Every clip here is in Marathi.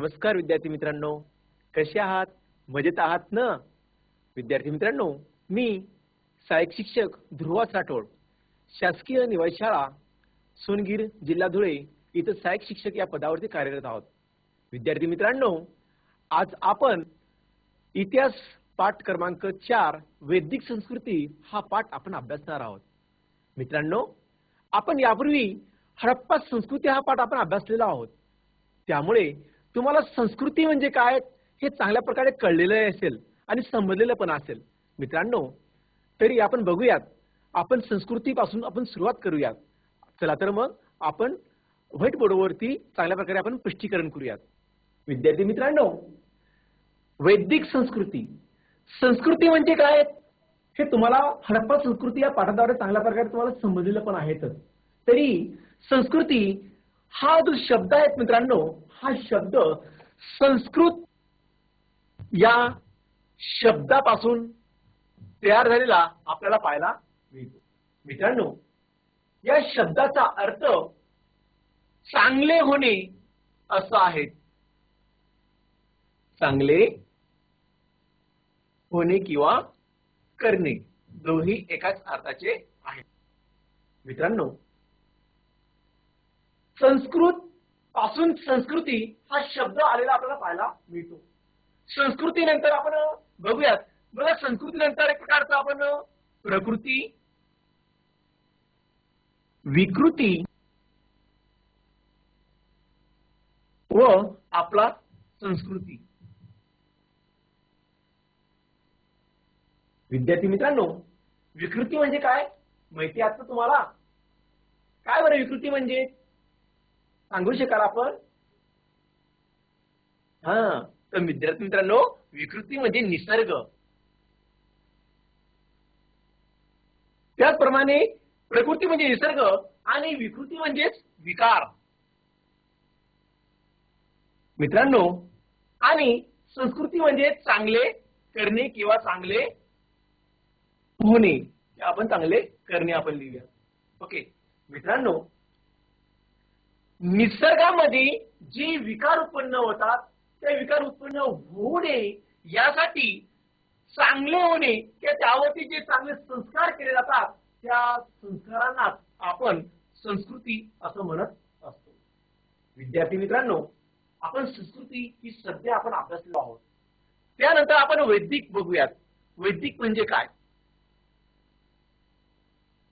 नमस्कार विद्यार्थी मित्रांनो. कसे आहात? मजेत आहात ना? विद्यार्थी मित्रांनो मी सहाय्यक शिक्षक ध्रुवास राठोड शासकीय निवास शाळा सोनगीर जिल्हा धुळे इथं सहाय्यक शिक्षक या पदावरती कार्यरत आहोत. विद्यार्थी मित्रांनो आज आपण इतिहास पाठ क्रमांक चार वैदिक संस्कृती हा पाठ आपण अभ्यासणार आहोत. मित्रांनो आपण यापूर्वी हडप्पा संस्कृती हा पाठ आपण अभ्यासलेला आहोत. त्यामुळे तुम्हाला संस्कृती म्हणजे काय हे चांगल्या प्रकारे कळलेलं असेल आणि समजलेलं पण असेल. मित्रांनो तरी आपण बघूयात. आपण संस्कृतीपासून आपण सुरुवात करूयात. चला तर मग आपण व्हाईट बोर्डवरती चांगल्या प्रकारे आपण स्पष्टीकरण करूयात. विद्यार्थी मित्रांनो वैदिक संस्कृती. संस्कृती म्हणजे काय? हे तुम्हाला हडप्पा संस्कृती या पाठाद्वारे चांगल्या प्रकारे तुम्हाला समजलेलं पण आहेतच. तरी संस्कृती हा जो शब्द आहे मित्रांनो हा शब्द संस्कृत या शब्दापासून तयार झालेला आपल्याला पाहायला मिळतो. मित्रांनो या शब्दाचा अर्थ चांगले होणे असं आहे. चांगले होणे किंवा करणे दोन्ही एकाच अर्थाचे आहेत. मित्रांनो संस्कृत पासून संस्कृती हा शब्द आलेला आपल्याला पाहायला मिळतो. संस्कृती नंतर आपण बघूयात. बघा संस्कृती नंतर एक प्रकारचा आपण प्रकृती विकृती व आपला संस्कृती. विद्यार्थी मित्रांनो विकृती म्हणजे काय? माहिती आता तुम्हाला? काय बरं विकृती म्हणजे? सांगू शकाल आपण? हा. तर विद्यार्थी मित्रांनो विकृती म्हणजे निसर्ग. त्याचप्रमाणे प्रकृती म्हणजे निसर्ग आणि विकृती म्हणजेच विकार. मित्रांनो आणि संस्कृती म्हणजे चांगले करणे किंवा चांगले होणे. आपण चांगले करणे आपण लिहूया. ओके. मित्रांनो निसर्गामध्ये जे विकार उत्पन्न होतात ते विकार उत्पन्न होऊ नये यासाठी चांगले होणे किंवा त्यावरती जे चांगले संस्कार केले जातात त्या संस्कारांनाच आपण संस्कृती असं म्हणत असतो. विद्यार्थी मित्रांनो आपण संस्कृती ही सध्या आपण अभ्यासलो आहोत. त्यानंतर आपण वैदिक बघूयात. वैदिक म्हणजे काय?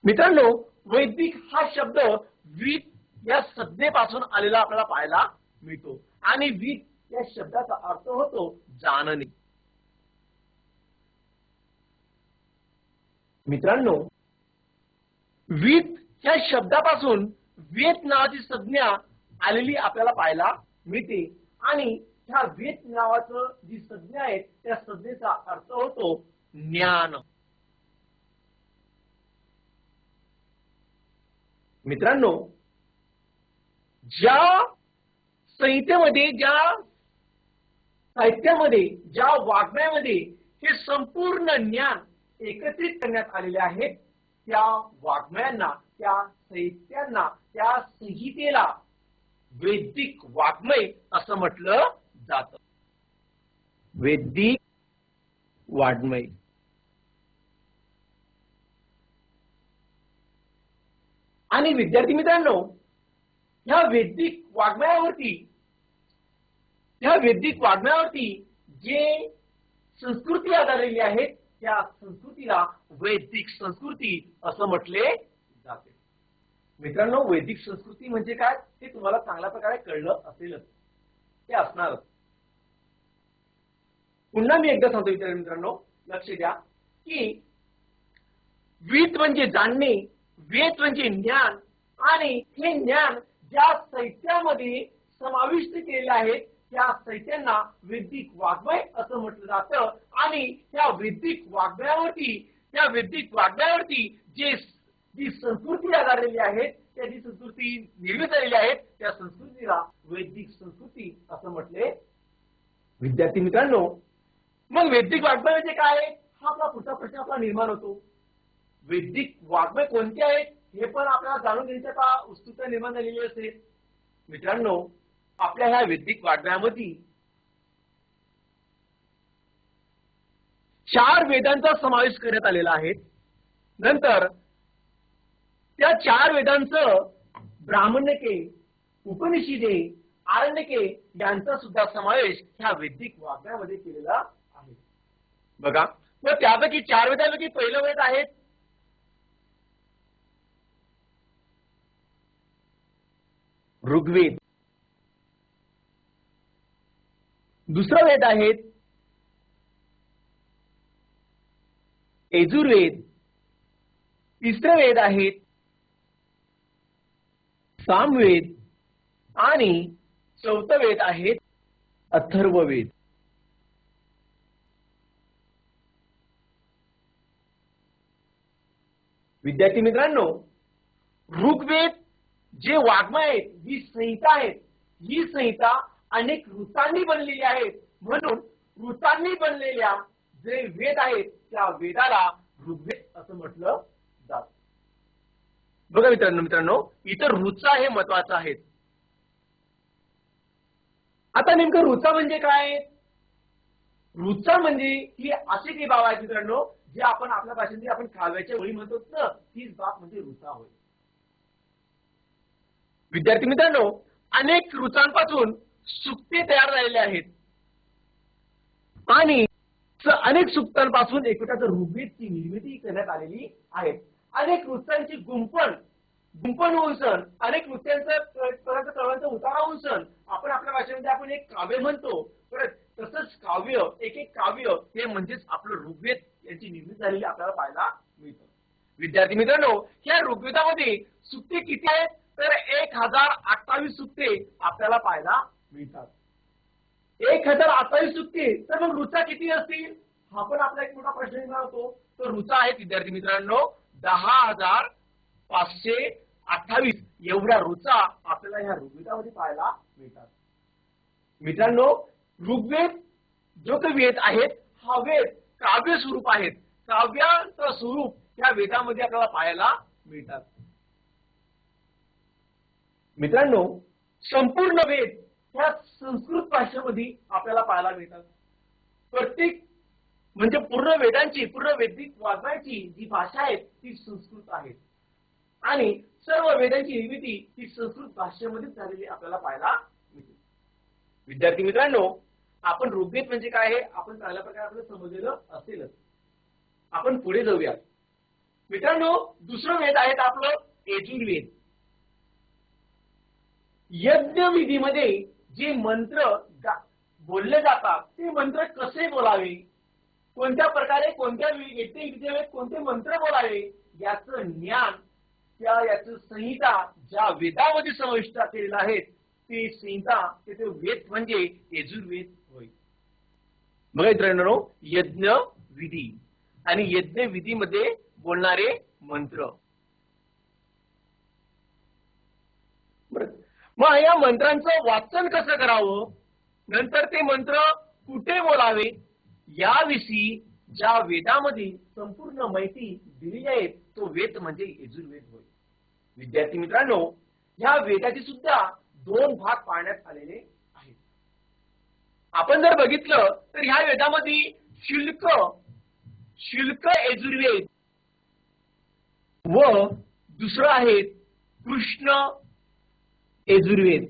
मित्रांनो वैदिक हा शब्द विद या संज्ञेपासून आलेला आपल्याला पाहायला मिळतो. आणि वीत या शब्दाचा अर्थ होतो जाणणे. मित्रांनो वीत या शब्दापासून वेत नावाची संज्ञा आलेली आपल्याला पाहायला मिळते. आणि ह्या वेत नावाचं जी संज्ञा आहे त्या संज्ञेचा अर्थ होतो ज्ञान. मित्रांनो ज्या संहितेमध्ये ज्या साहित्यामध्ये ज्या वाङ्मयामध्ये हे संपूर्ण ज्ञान एकत्रित करण्यात आलेले आहेत त्या वाङ्मयांना त्या साहित्यांना त्या संहितेला वैदिक वाङ्मय असं म्हटलं जात. वैदिक वाङ्मय. आणि विद्यार्थी मित्रांनो ह्या वैदिक वाङ्मयावरती ह्या वैदिक वाङ्मयावरती जे संस्कृती आधारलेली आहे त्या संस्कृतीला वैदिक संस्कृती असं म्हटले जाते. मित्रांनो वैदिक संस्कृती म्हणजे काय? हे तुम्हाला चांगल्या प्रकारे कळलं असेलच. ते असणारच. पुन्हा मी एकदा सांगतो विचार मित्रांनो लक्ष द्या की वीत म्हणजे जाणणे वेद म्हणजे ज्ञान आणि हे ज्ञान ज्या साहित्यामध्ये समाविष्ट केलेले आहेत त्या साहित्यांना वैदिक वाङ्मय असं म्हटलं जातं. आणि त्या वैदिक वाङ्मयावरती त्या वैदिक वाङ्मयावरती जे जी संस्कृती आधारलेली आहे त्या जी संस्कृती निर्मित झालेली आहे त्या संस्कृतीला वैदिक संस्कृती असं म्हटले. विद्यार्थी मित्रांनो मग वैदिक वाङ्मय म्हणजे काय? हा आपला पुढचा प्रश्न आपला निर्माण होतो. वैदिक वाङ्मय कोणते आहेत? हे पण आपल्याला जाणून घेण्याच्या का? उत्सुकता निर्माण झालेली असेल मित्रांनो आपल्या ह्या वैदिक वाङ्मयामध्ये चार वेदांचा समावेश करण्यात आलेला आहे. नंतर त्या चार वेदांचं ब्राह्मण्यके उपनिषदे आरण्यके यांचा सुद्धा समावेश ह्या वैदिक वाङ्मयामध्ये केलेला आहे. बघा मग त्यापैकी चार वेदांपैकी पहिलं वेद आहेत ऋग्वेद. दुसरं वेद आहेत यजुर्वेद. तिसरा वेद आहेत सामवेद. आणि चौथं वेद आहेत अथर्ववेद. विद्यार्थी मित्रांनो ऋग्वेद जे वाङ्मय आहेत जी संहिता आहेत ही संहिता अनेक ऋतांनी बनलेली आहेत. म्हणून ऋतांनी बनलेल्या जे वेद आहेत त्या वेदाला ऋग्वेद असं म्हटलं जात. बघा मित्रांनो मित्रांनो इतर ऋचा हे महत्वाचं आहेत. आता नेमकं ऋचा म्हणजे काय? ऋचा म्हणजे ही अशी काही बाब आहेत मित्रांनो जे आपण आपल्या भाषेमध्ये आपण काव्याच्या वळी म्हणतो ना तीच बाब म्हणजे ऋचा होय. विद्यार्थी मित्रांनो अनेक ऋचांपासून सुक्ते तयार झालेले आहेत. आणि अनेक सुक्तांपासून एकमेकाचं ऋग्वेदची निर्मिती करण्यात आलेली आहे. अनेक वृत्तांची गुंपण गुंपण होऊन सण अनेक नृत्यांचं उतारा होऊन सण आपण आपल्या भाषेमध्ये आपण एक काव्य म्हणतो. परत तसंच काव्य एक एक काव्य हे म्हणजेच आपलं ऋग्वेद यांची निर्मिती झालेली आपल्याला पाहायला मिळतं. विद्यार्थी मित्रांनो या ऋग्वेदामध्ये सुक्ते किती आहेत? तर एक हजार अठ्ठावीस सुक्ते आपल्याला पाहायला मिळतात. एक हजार अठ्ठावीस सुक्ते तर मग रुचा किती असतील? हा पण आपला एक मोठा प्रश्न येणार होतो. तर रुचा आहेत विद्यार्थी मित्रांनो दहा हजार पाचशे अठ्ठावीस. एवढ्या रुचा आपल्याला ह्या ऋग्वेदामध्ये पाहायला मिळतात. मित्रांनो ऋग्वेद जो काही वेद आहेत हा वेद काव्य स्वरूप आहेत. काव्याचं स्वरूप या वेदामध्ये आपल्याला पाहायला मिळतात. मित्रांनो संपूर्ण वेद ह्या संस्कृत भाषेमध्ये आपल्याला पाहायला मिळतात. प्रत्येक म्हणजे पूर्ण वेदांची पूर्ण वैदिक वाङ्मयाची जी भाषा आहे ती संस्कृत आहे. आणि सर्व वेदांची निर्मिती ही संस्कृत भाषेमध्येच झालेली आपल्याला पाहायला मिळते. विद्यार्थी मित्रांनो आपण ऋग्वेद म्हणजे काय आहे? आपण चांगल्या प्रकारे आपल्याला समजलेलं असेलच. आपण पुढे जाऊया मित्रांनो दुसरं वेद आहे आपलं यजुर्वेद. यज्ञ विधीमध्ये जे मंत्र बोलले जातात ते मंत्र कसे बोलावे? कोणत्या प्रकारे कोणत्या वि- कोणते मंत्र बोलावे? याचं ज्ञान त्या याच संहिता ज्या वेदामध्ये समाविष्ट केलेल्या आहे ते संहिता ते वेद म्हणजे यजुर्वेद होय. बघा मित्रांनो यज्ञ विधी आणि यज्ञ विधीमध्ये बोलणारे मंत्र बरं. मग या मंत्रांचं वाचन कसं करावं? नंतर ते मंत्र कुठे बोलावे? याविषयी ज्या वेदामध्ये संपूर्ण माहिती दिली आहे तो वेद म्हणजे यजुर्वेद होय. विद्यार्थी मित्रांनो या वेदाचे सुद्धा दोन भाग पाळण्यात आलेले आहेत. आपण जर बघितलं तर ह्या वेदामध्ये शुल्क शुल्क यजुर्वेद व दुसरं आहे कृष्ण यजुर्वेद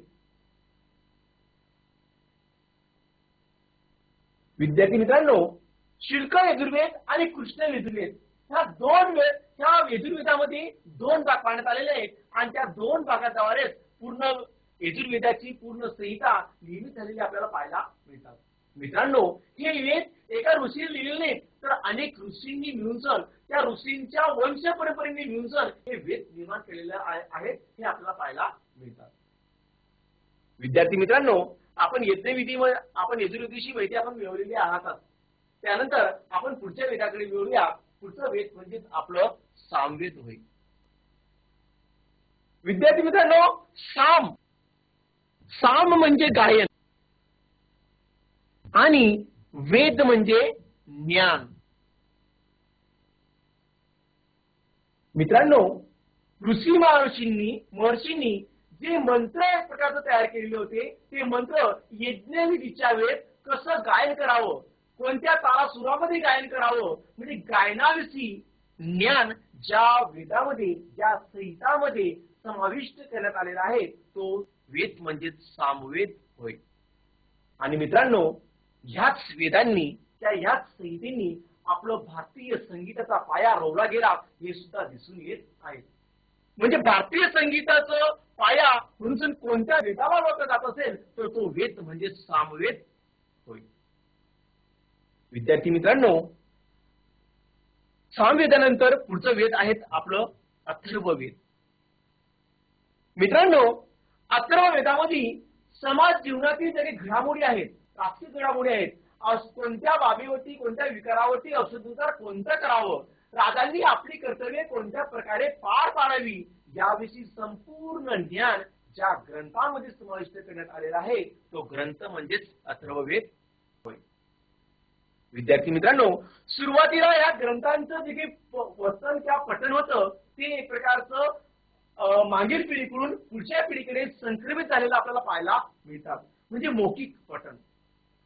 विद्यार्थी मित्रांनो शुल्क यजुर्वेद आणि कृष्ण यजुर्वेद ह्या दोन ह्या यजुर्वेदामध्ये दोन भाग पाहण्यात आलेले आहेत. आणि त्या दोन भागाद्वारेच पूर्ण यजुर्वेदाची पूर्ण संहिता लिहिली झालेली आपल्याला पाहायला मिळतात. मित्रांनो हे वेद एका ऋषीने लिहिलेले नाहीत तर अनेक ऋषींनी मिळून सण त्या ऋषींच्या वंश परंपरेने मिळून सण हे वेद निर्माण केलेले आहे- आहेत हे आपल्याला पाहायला मिळतात. विद्यार्थी मित्रांनो आपण यज्ञविधी आपण यजुर्वेदीशी माहिती आपण मिळवलेली आहात. त्यानंतर आपण पुढच्या वेदाकडे मिळवूया. पुढचं वेद म्हणजे आपलं सामवेद होईल विद्यार्थी मित्रांनो साम. साम म्हणजे गायन. आणि वेद म्हणजे ज्ञान. मित्रांनो ऋषी महर्षींनी महर्षींनी जे मंत्र एक प्रकारचं तयार केलेले होते ते मंत्र यज्ञविधीच्या वेळेस कसं गायन करावं? कोणत्या ताला सुरामध्ये गायन करावं? म्हणजे गायनाविषयी ज्ञान ज्या वेदामध्ये ज्या संहितामध्ये समाविष्ट करण्यात आलेला आहे तो वेद म्हणजेच सामवेद होय. आणि मित्रांनो ह्याच वेदांनी त्या ह्याच संहितेनी आपलं भारतीय संगीताचा पाया रोवला गेला हे सुद्धा दिसून येत आहे. म्हणजे भारतीय संगीताचं पाया म्हणून कोणत्या वेदाला जात असेल तर तो वेद म्हणजे सामवेद होय. विद्यार्थी मित्रांनो सामवेदानंतर पुढचं वेद आहेत आपलं अथर्ववेद. मित्रांनो अथर्व वेदामध्ये समाज जीवनातील जरी घडामोडी आहेत तात्विक घडामोडी आहेत कोणत्या बाबीवरती कोणत्या विकारावरती औषधोपचार कोणतं करावं राजांनी आपली कर्तव्ये कोणत्या प्रकारे पार पाडावी याविषयी संपूर्ण ज्ञान ज्या ग्रंथांमध्ये समाविष्ट करण्यात आलेला आहे तो ग्रंथ म्हणजेच अथर्ववेद होय. विद्यार्थी मित्रांनो सुरुवातीला या ग्रंथांचं जे काही प- वचन किंवा पठण होतं ते एक प्रकारचं अं, मागील पिढीकडून पुढच्या पिढीकडे संक्रमित झालेलं आपल्याला पाहायला मिळतात. म्हणजे मौखिक पठण.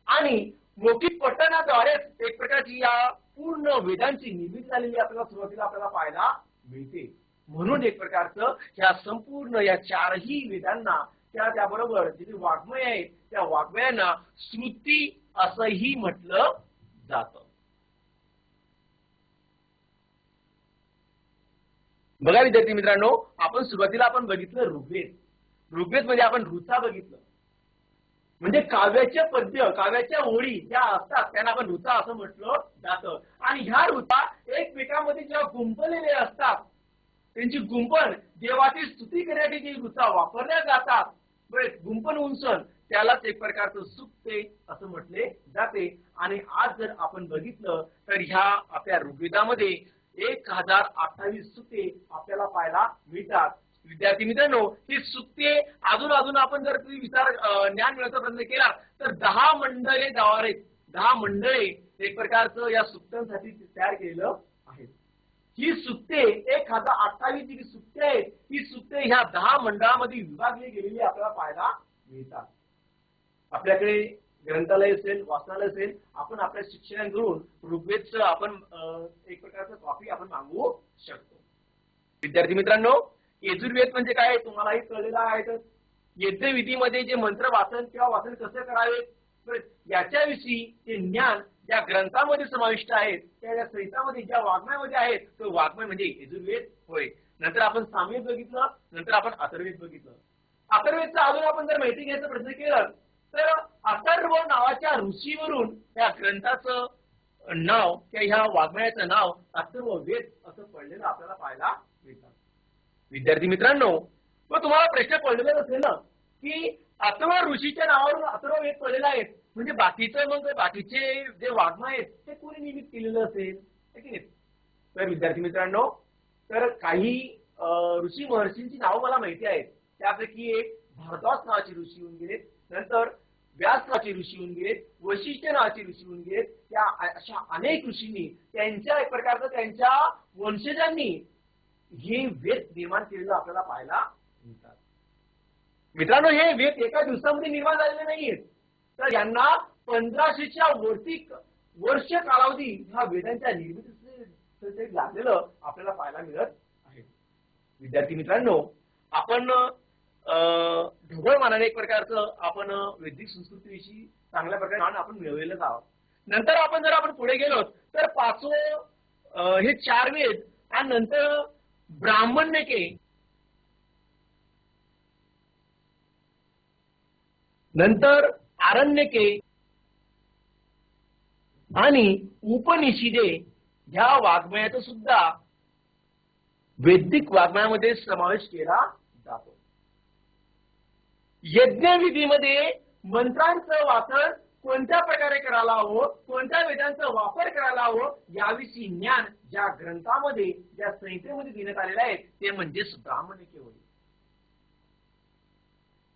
आणि मौखिक पठणाद्वारेच एक प्रकारची या पूर्ण वेदांची निर्मिती झालेली आपल्याला सुरुवातीला आपल्याला पाहायला मिळते. म्हणून एक प्रकारचं ह्या संपूर्ण या चारही वेदांना त्या त्याबरोबर जे वाङ्मय आहे त्या वाङ्मयांना श्रुती असंही म्हटलं जात. बघा विद्यार्थी मित्रांनो आपण सुरुवातीला आपण बघितलं ऋग्वेद. ऋग्वेद म्हणजे आपण ऋचा बघितलं. म्हणजे काव्याच्या पद्य काव्याच्या ओळी ज्या असतात त्यांना आपण ऋचा असं म्हटलं जातं. आणि ह्या ऋचा एकमेकांमध्ये जेव्हा गुंपलेल्या असतात त्यांची गुंपण देवाची स्तुती करण्यासाठी जी ऋचा वापरल्या जातात. गुंपण उंचन त्यालाच एक प्रकारचं सुक्ते असं म्हटले जाते. आणि आज जर आपण बघितलं तर ह्या आपल्या ऋग्वेदामध्ये एक हजार अठ्ठावीस सुते आपल्याला पाहायला मिळतात. विद्यार्थी मित्रांनो ही सुक्ते अजून अजून आपण जर तुम्ही विचार ज्ञान मिळवण्याचा प्रयत्न केला तर दहा मंडळे गावावर आहेत. दहा मंडळे एक प्रकारचं या सुक्तांसाठी तयार केलेलं ही सुत्ते एक हजार अठ्ठावीस जी सुत्ते आहेत ही सुत्ते ह्या दहा मंडळामध्ये विभागली गेलेली आपल्याला पाहायला मिळतात. आपल्याकडे ग्रंथालय असेल वाचनालय असेल आपण आपल्या शिक्षकांकडून ऋग्वेदच आपण एक प्रकारचं कॉपी आपण मागवू शकतो. विद्यार्थी मित्रांनो यजुर्वेद म्हणजे काय? तुम्हालाही कळलेलं आहे तर. यज्ञविधीमध्ये जे मंत्र वाचन किंवा वाचन कसं करावे? तर याच्याविषयी ते ज्ञान ज्या ग्रंथामध्ये समाविष्ट आहेत त्या ज्या संहितामध्ये ज्या वाङ्मयामध्ये आहेत तो वाङ्मय म्हणजे यजुर्वेद होय. नंतर आपण सामवेद बघितलं नंतर आपण अथर्वेद बघितलं. अथर्वेदचं अजून आपण जर माहिती घ्यायचा प्रयत्न केला तर अथर्व नावाच्या ऋषीवरून त्या ग्रंथाचं नाव किंवा ह्या वाङ्मयाचं नाव अथर्व वेद असं पडलेलं आपल्याला पाहायला मिळतं. विद्यार्थी मित्रांनो मग तुम्हाला प्रश्न पडलेला असेल ना की अथर्व ऋषीच्या नावावरून अथर्व वेद पडलेला आहे म्हणजे बाकीचं मग बाकीचे जे वाङ्मय आहेत ते कोणी निमित्त केलेलं असेल? तर विद्यार्थी मित्रांनो तर काही ऋषी महर्षींची नावं मला माहिती आहेत. त्यापैकी एक भारद्वाज नावाचे ऋषी होऊन गेले नंतर व्यास नावाचे ऋषी होऊन गेलेत. वैशिष्ट्य नावाचे ऋषी होऊन गेलेत. त्या अशा अनेक ऋषींनी त्यांच्या एक प्रकारचं त्यांच्या वंशजांनी हे वेद निर्माण केलेलं आपल्याला पाहायला मित्रांनो हे वेद एका दिवसामध्ये निर्माण झालेले नाहीयेत तर यांना पंधराशेच्या वरती वर्ष कालावधी ह्या वेदांच्या निर्मितीचे लागलेलं आपल्याला पाहायला मिळत आहे. विद्यार्थी मित्रांनो आपण अं, ढोबळ मानाने एक प्रकारचं आपण वैदिक संस्कृतीविषयी चांगल्या प्रकारे ज्ञान आपण मिळवलेलंच आहोत. नंतर आपण जर आपण पुढे गेलो तर पाचवं हे चार वेद आणि नंतर ब्राह्मण नेके नंतर आरण्यके आणि उपनिषिदे ह्या वाङ्मयाचा सुद्धा वैदिक वाङ्मयामध्ये समावेश केला जातो. यज्ञविधीमध्ये मंत्रांचं वाचन कोणत्या प्रकारे करायला हवं कोणत्या वेदांचा वापर करायला हवं याविषयी ज्ञान ज्या ग्रंथामध्ये ज्या संहितेमध्ये देण्यात आलेलं आहे ते म्हणजेच ब्राह्मण केवळ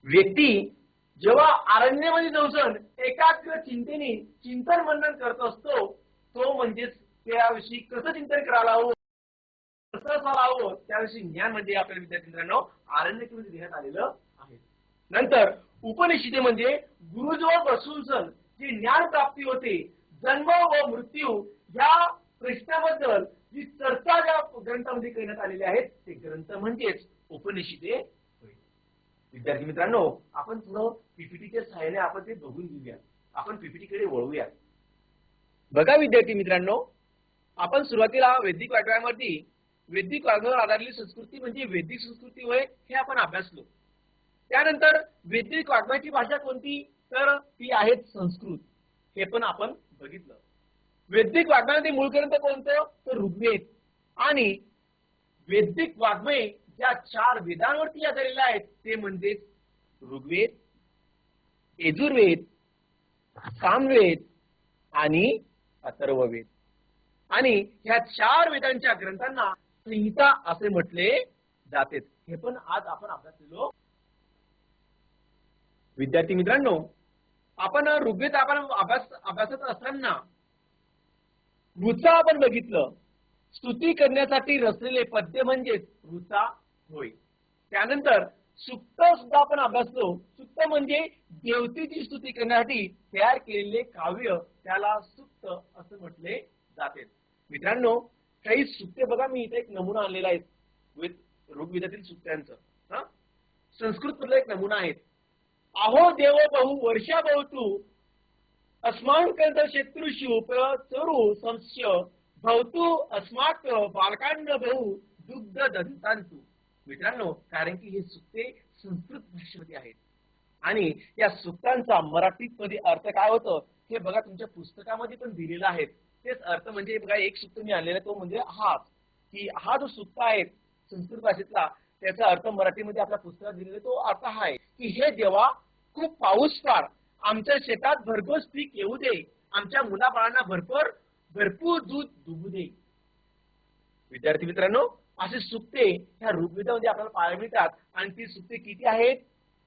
व्यक्ती जेव्हा अरण्यामध्ये जाऊन एकाग्र चिंतेने चिंतन मनन करत असतो तो म्हणजेच त्याविषयी कसं चिंतन करायला हवं कसं असायला हवं त्याविषयी ज्ञान म्हणजे आपल्या विद्यार्थी मित्रांनो आरण्यमध्ये देण्यात आलेलं आहे. नंतर उपनिषदे म्हणजे गुरुजवळ बसून जी ज्ञान प्राप्ती होते जन्म व मृत्यू या प्रश्नाबद्दल जी चर्चा ज्या ग्रंथामध्ये करण्यात आलेली आहेत ते ग्रंथ म्हणजेच उपनिषदे. विद्यार्थी मित्रांनो आपण थोडं पीपीटीच्या सहाय्याने आपण ते बघून घेऊया आपण पीपीटी कडे वळूया बघा विद्यार्थी मित्रांनो आपण सुरुवातीला वैदिक वाटव्यावरती वैदिक वागण्यावर आधारलेली संस्कृती म्हणजे वैदिक संस्कृती होय हे आपण अभ्यासलो. त्यानंतर वैदिक वाग्मयाची भाषा कोणती? तर ती आहे संस्कृत. हे पण आपण बघितलं. वैदिक वाग्मयामध्ये मूळ ग्रंथ कोणतं? तर ऋग्वेद. आणि वैदिक वाग्मय ज्या चार वेदांवरती आधारलेले आहेत ते म्हणजे ऋग्वेद यजुर्वेद सामवेद आणि अथर्ववेद. आणि ह्या चार वेदांच्या ग्रंथांना संहिता असे म्हटले जाते. हे पण आज आपण अभ्यासलेलो विद्यार्थी मित्रांनो आपण ऋग्वेद आपण अभ्यास अभ्यासत असताना ऋचा आपण बघितलं. स्तुती करण्यासाठी रचलेले पद्य म्हणजेच ऋचा. होय त्यानंतर सुप्त सुद्धा आपण अभ्यासलो सुप्त म्हणजे देवतेची स्तुती करण्यासाठी तयार केलेले काव्य त्याला सुप्त असं म्हटले जाते. मित्रांनो काही सुप्ते बघा मी इथे एक नमुना आणलेला आहे विथ ऋग्वेदातील सुप्त्यांचं. हा? संस्कृत मधला एक नमुना आहे. अहो देव बहु वर्षा बहुतू अस्मांकंत शत्रुषु चरु संस्य भवतु अस्माक बालकांड बहु दुग्ध दंतांतू मित्रांनो कारण की हे सुक्ते संस्कृत भाषेमध्ये आहेत. आणि या सुक्तांचा मराठीत मध्ये अर्थ काय होतं? हे बघा तुमच्या पुस्तकामध्ये पण दिलेलं आहे. तेच अर्थ म्हणजे बघा एक सूक्त मी आणलेला तो म्हणजे हा की हा जो सुक्त आहे संस्कृत भाषेतला त्याचा अर्थ मराठीमध्ये आपल्या पुस्तकात दिलेला तो अर्थ हा आहे. की हे देवा खूप पाऊस फार आमच्या शेतात भरघोस पीक येऊ दे. आमच्या मुलाबाळांना भरपूर भरपूर दूध दुबू दे. विद्यार्थी मित्रांनो असे सुक्ते ह्या ऋग्वेदामध्ये आपल्याला पाहायला मिळतात. आणि ती सुक्ते किती आहेत?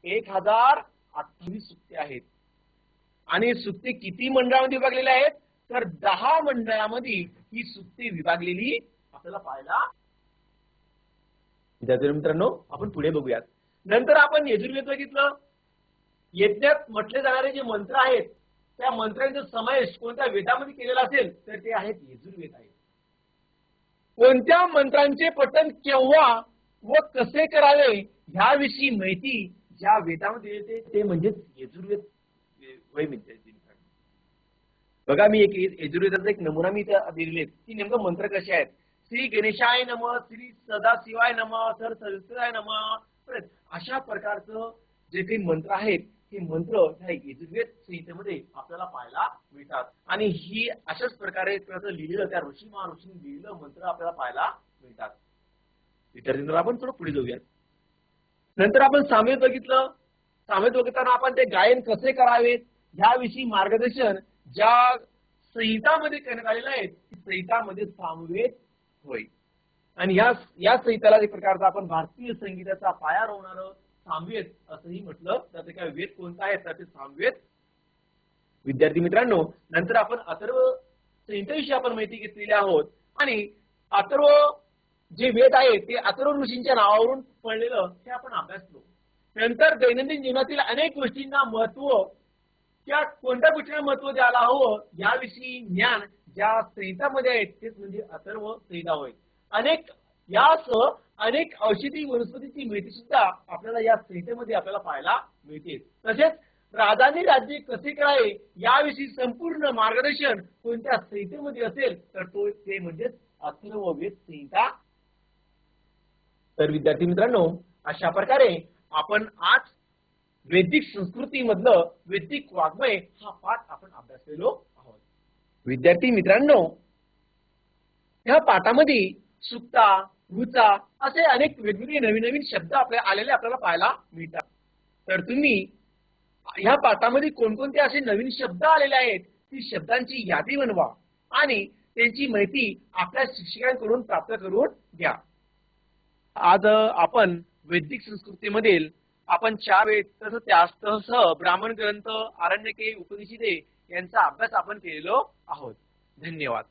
एक हजार अठ्ठावीस सुक्ते आहेत. आणि सुक्ते किती मंडळामध्ये विभागलेले आहेत? तर दहा मंडळामध्ये ही सुक्ते विभागलेली आपल्याला पाहायला विद्यार्थी मित्रांनो आपण पुढे बघूयात. नंतर आपण यजुर्वेद बघितलं यज्ञात म्हटले जाणारे जे मंत्र आहेत त्या मंत्रांचा समावेश कोणत्या वेदामध्ये केलेला असेल तर ते आहेत यजुर्वेद आहेत. कोणत्या मंत्रांचे पठण केव्हा व कसे करावे ह्याविषयी माहिती ज्या वेदामध्ये येते ते म्हणजेच यजुर्वेद वैमित्य बघा मी एक यजुर्वेदाचा एक नमुना मी इथे दिलेले की नेमकं मंत्र कसे आहेत? श्री गणेशाय नम श्री सदाशिवाय नम सर सरस्वताय नम अशा प्रकारचं जे काही मंत्र आहेत हे मंत्र ह्या यजुर्वेद संहितेमध्ये आपल्याला पाहायला मिळतात. आणि ही अशाच प्रकारे लिहिलेलं त्या ऋषी महाऋषींनी लिहिलेलं मंत्र आपल्याला पाहायला मिळतात. विद्यार्थ्यांना आपण थोडं पुढे जाऊयात. नंतर आपण सामवेद बघितलं. सामवेद बघताना आपण ते गायन कसे करावेत? ह्याविषयी मार्गदर्शन ज्या संहितामध्ये करण्यात आलेलं आहे संहितामध्ये सामवेद होय. आणि या या संहिताला एक प्रकारचा आपण भारतीय संगीताचा पाया रोवणारं सामवेद असंही म्हटलं. जातं काय वेद कोणता आहे? तर ते सामवेद विद्यार्थी मित्रांनो नंतर आपण अथर्व संहितेविषयी आपण माहिती घेतलेली आहोत. आणि अथर्व जे वेद आहे ते अथर्व ऋषींच्या नावावरून पडलेलं हे आपण अभ्यासलो. नंतर दैनंदिन जीवनातील अनेक गोष्टींना महत्त्व त्या कोणत्या गोष्टीला महत्त्व द्यायला हवं याविषयी ज्ञान ज्या संहितामध्ये आहेत तेच म्हणजे अथर्व संहिता होय. अनेक यासह अनेक औषधी वनस्पतीची माहिती सुद्धा आपल्याला या संहितेमध्ये आपल्याला पाहायला मिळते तसेच राजाने राज्य कसे करावे याविषयी संपूर्ण मार्गदर्शन कोणत्या संहितेमध्ये असेल तर तो ते म्हणजेच अथर्ववेद संहिता. तर विद्यार्थी मित्रांनो अशा प्रकारे आपण आज वैदिक संस्कृती मधलं वैदिक वाङ्मय हा पाठ आपण अभ्यासलेलो आहोत. विद्यार्थी मित्रांनो ह्या पाठामध्ये सुक्ता भूचा असे अनेक वेगवेगळे नवीन नवीन शब्द आपल्या आलेले आपल्याला पाहायला मिळतात. तर तुम्ही ह्या पाठामध्ये कोणकोणते असे नवीन शब्द आलेले आहेत ती शब्दांची यादी बनवा आणि त्यांची माहिती आपल्या शिक्षकांकडून प्राप्त करून घ्या. आज आपण वैदिक संस्कृतीमधील आपण चार वेद त्यास त्यासह ब्राह्मण ग्रंथ आरण्यके उपनिषदे यांचा अभ्यास आपण केलेलो आहोत. धन्यवाद.